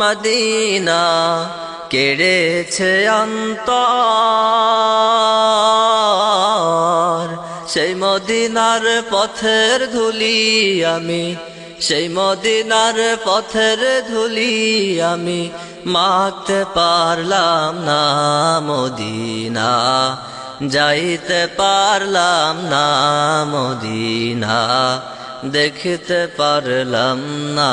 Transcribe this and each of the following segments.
Medina কেড়েছে অন্তর। সেই মদিনার পথের ধুলি আমি, সেই মদিনার পথের ধুলি আমি মাখতে পারলাম না মদিনা, যাইতে পারলাম না মদিনা, দেখতে পারলাম না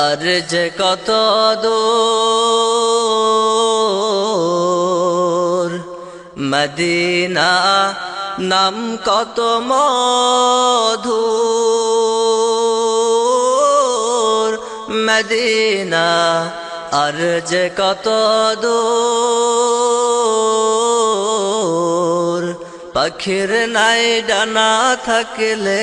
আর যে কত দূর, মদিনা নাম কত মধুর, মদিনা আর যে কত দূর, পাখির নাই ডানা থাকলে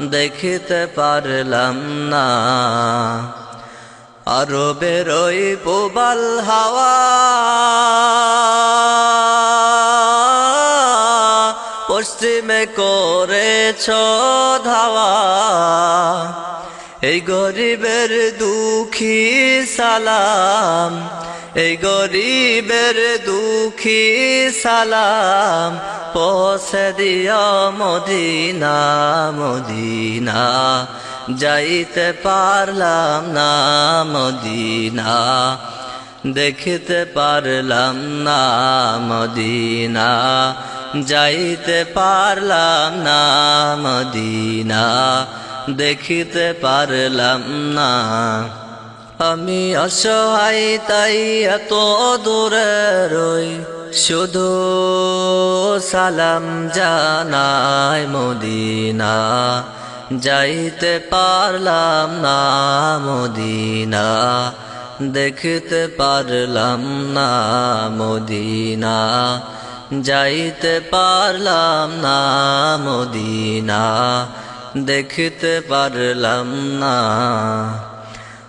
দেখতে পারলাম না। আরও বেরোই পোবাল হাওয়া। পশ্চিমে করেছ ধাওয়া। এই গরিবের দুঃখী সালাম। এই গরিবের দুঃখী সালাম পৌঁছে দিও মদিনা মদিনা। যাইতে পারলাম না মদিনা, দেখতে পারলাম না মদিনা। যাইতে পারলাম না মদিনা, দেখিতে পারলাম না আমি অসহায়, তাই এত দূরে রই। শুধু সালাম জানাই মদিনা, যাইতে পারলাম না মদিনা, দেখতে পারলাম না মদিনা, যাইতে পারলাম না মদিনা, দেখতে পারলাম না